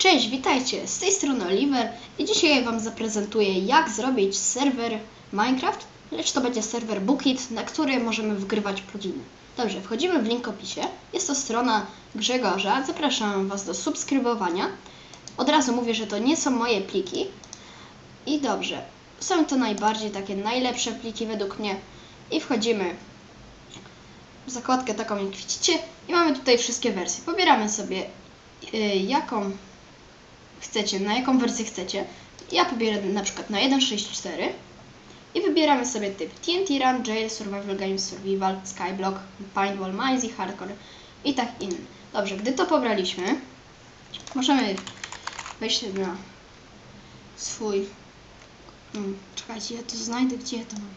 Cześć, witajcie, z tej strony Oliver i dzisiaj Wam zaprezentuję jak zrobić serwer Minecraft, lecz to będzie serwer Bookit, na który możemy wgrywać pluginy. Dobrze, wchodzimy w link opisie, jest to strona Grzegorza, zapraszam Was do subskrybowania. Od razu mówię, że to nie są moje pliki i dobrze, są to najbardziej takie najlepsze pliki według mnie i wchodzimy w zakładkę taką jak widzicie i mamy tutaj wszystkie wersje. Pobieramy sobie y, jaką chcecie, na jaką wersję chcecie. Ja pobierę na przykład na 1.6.4 i wybieramy sobie typ TNT Run, Jail, Survival Games, Survival, Skyblock, Paintball, Mizy, Hardcore i tak inny. Dobrze, gdy to pobraliśmy, możemy wejść na swój... Hmm, czekajcie, ja to znajdę, gdzie ja to mam.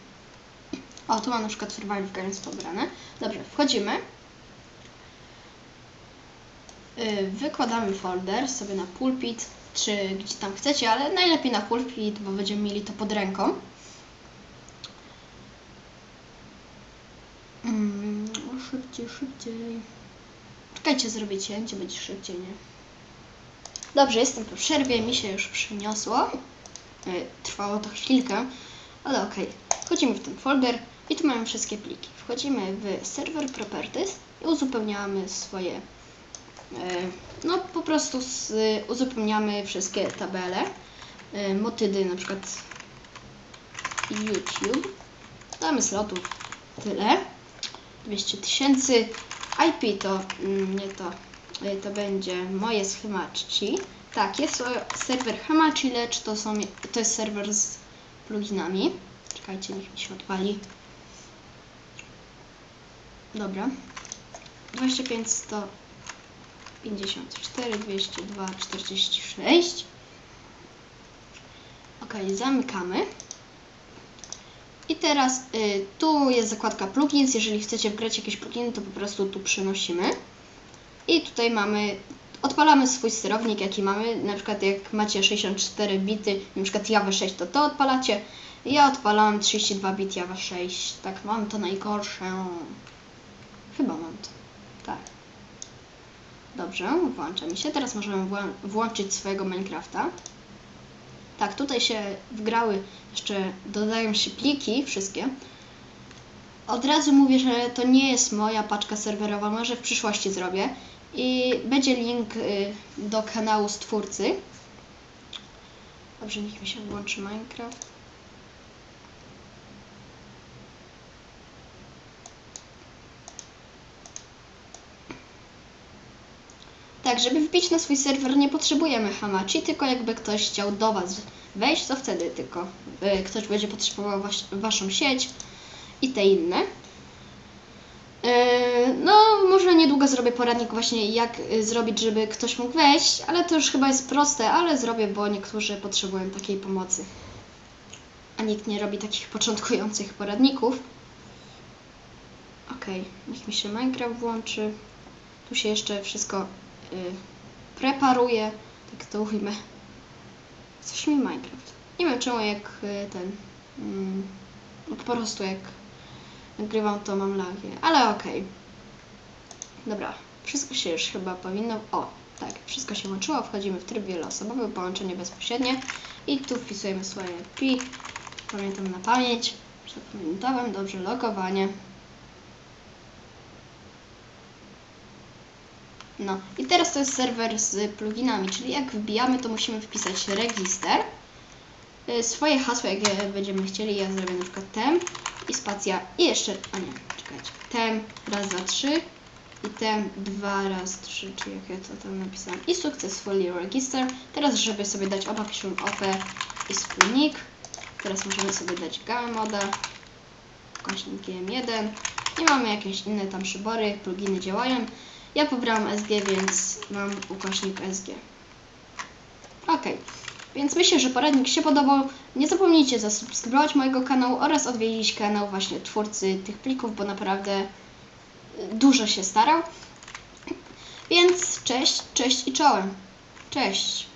O, tu mam na przykład Survival Games pobrane. Dobrze, wchodzimy. Y, Wykładamy folder sobie na pulpit, czy gdzie tam chcecie, ale najlepiej na pulpit, bo będziemy mieli to pod ręką. Mm, szybciej, szybciej. Czekajcie, zrobię cięcie, będzie szybciej, nie? Dobrze, jestem po przerwie, mi się już przyniosło. Y, Trwało to chwilkę, ale okej. Wchodzimy w ten folder i tu mamy wszystkie pliki. Wchodzimy w server properties i uzupełniamy swoje no po prostu z, uzupełniamy wszystkie tabele, e, motydy na przykład YouTube, damy slotów tyle, 200 tysięcy, IP to mm, nie to, e, to będzie moje schemaci, tak jest serwer Hamachi, lecz to, są, to jest serwer z pluginami, czekajcie niech mi się odpali, dobra, 25 100 54, 202, 46. Ok, zamykamy. I teraz y, tu jest zakładka plugins. Jeżeli chcecie wgrać jakieś pluginy, to po prostu tu przenosimy. I tutaj mamy, odpalamy swój sterownik, jaki mamy. Na przykład jak macie 64 bity, na przykład Java 6, to to odpalacie. Ja odpalam 32 bit Java 6. Tak, mam to najgorsze. Chyba mam. Dobrze, włącza mi się. Teraz możemy włą- włączyć swojego Minecrafta. Tak, tutaj się wgrały, jeszcze dodają się pliki, wszystkie. Od razu mówię, że to nie jest moja paczka serwerowa, może w przyszłości zrobię. I będzie link y, do kanału stwórcy. Dobrze, niech mi się włączy Minecraft. Tak, żeby wbić na swój serwer nie potrzebujemy Hamachi, tylko jakby ktoś chciał do Was wejść, to wtedy tylko y, ktoś będzie potrzebował wasz, Waszą sieć i te inne. Y, no, może niedługo zrobię poradnik właśnie jak y, zrobić, żeby ktoś mógł wejść, ale to już chyba jest proste, ale zrobię, bo niektórzy potrzebują takiej pomocy. A nikt nie robi takich początkujących poradników. Okej, niech mi się Minecraft włączy. Tu się jeszcze wszystko preparuje, tak to ujmę. Coś mi Minecraft. Nie wiem czemu jak y, ten, mm, no po prostu jak nagrywam to mam lagi, ale okej. Dobra, wszystko się już chyba powinno, o tak, wszystko się łączyło, wchodzimy w tryb wieloosobowy, połączenie bezpośrednie i tu wpisujemy swoje IP, pamiętam na pamięć, zapamiętałem, dobrze, logowanie. No i teraz to jest serwer z pluginami, czyli jak wbijamy, to musimy wpisać register, y, swoje hasło, jakie będziemy chcieli. Ja zrobię na przykład tem i spacja i jeszcze, a nie, czekajcie, tem raz, dwa, trzy i tem dwa raz, trzy, czy jak ja to tam napisałam i successfully register. Teraz, żeby sobie dać oba, piszemy op i wspólnik. Teraz możemy sobie dać gamma moda, ukośnik gm1 i mamy jakieś inne tam przybory, pluginy działają. Ja pobrałam SG, więc mam ukośnik SG. Ok, więc myślę, że poradnik się podobał. Nie zapomnijcie zasubskrybować mojego kanału oraz odwiedzić kanał właśnie twórcy tych plików, bo naprawdę y, dużo się starał. Więc cześć, cześć i czołem. Cześć.